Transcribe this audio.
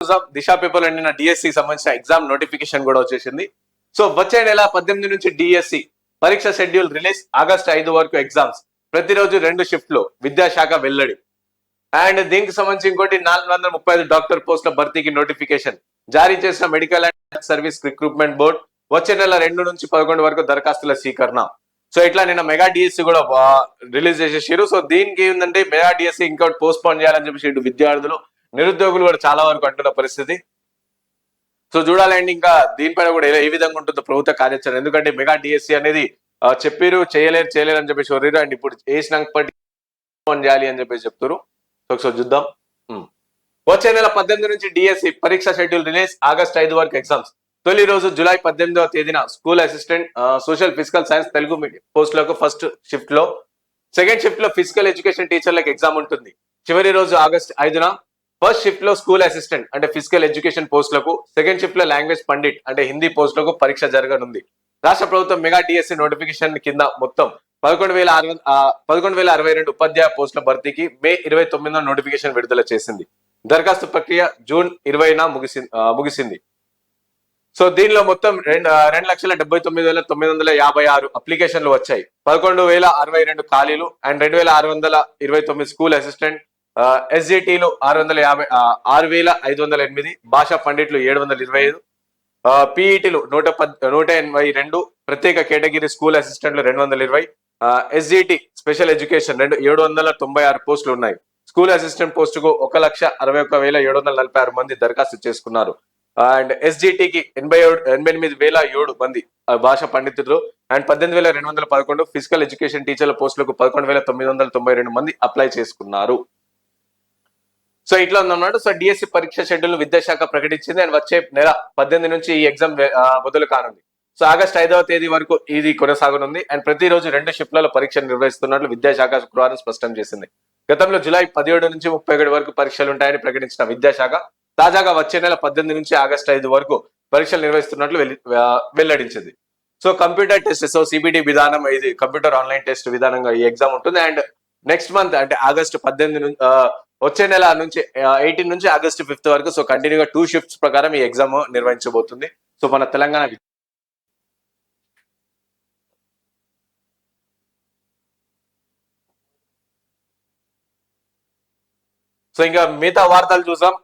దిశ Disha paper నిన్న DSC సంబంధించిన exam notification కూడా వచ్చేసింది. సో వచ్చే నెల పద్దెనిమిది నుంచి డిఎస్సి పరీక్ష షెడ్యూల్ రిలీజ్ ఆగస్ట్ ఐదు వరకు ఎగ్జామ్స్ ప్రతిరోజు రెండు షిఫ్ట్లో విద్యాశాఖ వెల్లడి. అండ్ దీనికి సంబంధించి ఇంకోటి నాలుగు వందల ముప్పై ఐదు డాక్టర్ పోస్టుల భర్తీకి నోటిఫికేషన్ జారీ చేసిన medical and service recruitment board వచ్చే నెల రెండు నుంచి పదకొండు వరకు దరఖాస్తుల స్వీకరణ. సో ఇట్లా నిన్న మెగా డిఎస్సి కూడా రిలీజ్ చేసేసారు సో దీనికి ఏంటంటే మెగా డిఎస్సి ఇంకోటి పోస్ట్ పోన్ చేయాలని చెప్పేసి ఇటు విద్యార్థులు నిరుద్యోగులు కూడా చాలా వరకు అంటున్న పరిస్థితి. సో చూడాలండి ఇంకా దీనిపైన కూడా ఏ- విధంగా ఉంటుందో ప్రభుత్వ కార్యాచరణ. ఎందుకంటే మెగా డిఎస్సి అనేది చెప్పారు చేయలేరు చేయలేరు అని చెప్పేసి వర్రీరు అండ్ ఇప్పుడు చేసినప్పటి ఫోన్ చేయాలి అని చెప్పేసి చెప్తారు. సో ఒకసారి చూద్దాం. వచ్చే నెల పద్దెనిమిది నుంచి డిఎస్సి పరీక్ష షెడ్యూల్ రిలీజ్ ఆగస్ట్ ఐదు వరకు ఎగ్జామ్స్. తొలి రోజు జూలై పద్దెనిమిదవ తేదీన school assistant social physical science Telugu medium పోస్టులకు ఫస్ట్ షిఫ్ట్లో సెకండ్ షిఫ్ట్లో ఫిజికల్ ఎడ్యుకేషన్ టీచర్లకు ఎగ్జామ్ ఉంటుంది. చివరి రోజు ఆగస్ట్ ఐదున ఫస్ట్ షిఫ్ట్లో స్కూల్ అసిస్టెంట్ అంటే ఫిజికల్ ఎడ్యుకేషన్ పోస్టులకు సెకండ్ షిఫ్ట్లో లాంగ్వేజ్ పండిట్ అంటే హిందీ పోస్టులకు పరీక్ష జరగనుంది. రాష్ట్ర ప్రభుత్వం మెగా డిఎస్సి నోటిఫికేషన్ కింద మొత్తం పదకొండు వేల అరవై పదకొండు వేల అరవై రెండు ఉపాధ్యాయ పోస్టుల భర్తీకి మే ఇరవై తొమ్మిదిన నోటిఫికేషన్ విడుదల చేసింది. దరఖాస్తు ప్రక్రియ జూన్ ఇరవైన ముగిసి ముగిసింది. సో దీనిలో మొత్తం రెండు రెండు లక్షల డెబ్బై తొమ్మిది వేల తొమ్మిది వందల యాభై ఆరు అప్లికేషన్లు వచ్చాయి. పదకొండు వేల అరవై రెండు ఖాళీలు అండ్ రెండు వేల ఆరు వందల ఇరవై తొమ్మిది స్కూల్ అసిస్టెంట్ ఎస్జిటిలు ఆరు వందల యాభై ఆరు వేల ఐదు వందల ఎనిమిది భాషా పండిట్లు ఏడు వందల ఇరవై ఐదు పీఈటీలు నూట పద్ నూట ఎనభై రెండు ప్రత్యేక కేటగిరీ స్కూల్ అసిస్టెంట్లు రెండు వందల ఇరవై ఎస్జిటి స్పెషల్ ఎడ్యుకేషన్ రెండు ఏడు వందల తొంభై ఆరు పోస్టులు ఉన్నాయి. స్కూల్ అసిస్టెంట్ పోస్టుకు ఒక లక్ష అరవై ఒక్క వేల ఏడు వందల నలభై ఆరు మంది దరఖాస్తు చేసుకున్నారు. అండ్ ఎస్జిటికి ఎనభై ఏడు ఎనభై ఎనిమిది వేల ఏడు మంది భాష పండితులు అండ్ పద్దెనిమిది వేల రెండు వందల పదకొండు ఫిజికల్ ఎడ్యుకేషన్ టీచర్ల పోస్టులకు పదకొండు వేల తొమ్మిది వందల తొంభై రెండు మంది అప్లై చేసుకున్నారు. సో ఇట్లా ఉందన్నమాట సో డిఎస్సి పరీక్ష షెడ్యూల్ విద్యాశాఖ ప్రకటించింది. అండ్ వచ్చే నెల పద్దెనిమిది నుంచి ఈ ఎగ్జామ్ మొదలు కానుంది. సో ఆగస్ట్ ఐదవ తేదీ వరకు ఇది కొనసాగనుంది. అండ్ ప్రతిరోజు రెండు షిఫ్ట్లలో పరీక్ష నిర్వహిస్తున్నట్లు విద్యాశాఖ శుక్రవారం స్పష్టం చేసింది. గతంలో జూలై పదిహేడు నుంచి ముప్పై ఒకటి వరకు పరీక్షలు ఉంటాయని ప్రకటించిన విద్యాశాఖ తాజాగా వచ్చే నెల పద్దెనిమిది నుంచి ఆగస్ట్ ఐదు వరకు పరీక్షలు నిర్వహిస్తున్నట్లు వెల్లడించింది. So computer test so CBT విధానం ఇది కంప్యూటర్ ఆన్లైన్ టెస్ట్ విధానంగా ఈ ఎగ్జామ్ ఉంటుంది. అండ్ నెక్స్ట్ మంత్ అంటే ఆగస్ట్ పద్దెనిమిది నుంచి వచ్చే నెల నుంచి ఎయిటీన్ నుంచి ఆగస్ట్ ఫిఫ్త్ వరకు సో కంటిన్యూగా టూ షిఫ్ట్స్ ప్రకారం ఈ ఎగ్జామ్ నిర్వహించబోతుంది. సో మన తెలంగాణ సో ఇంకా మిగతా వార్తలు చూసాం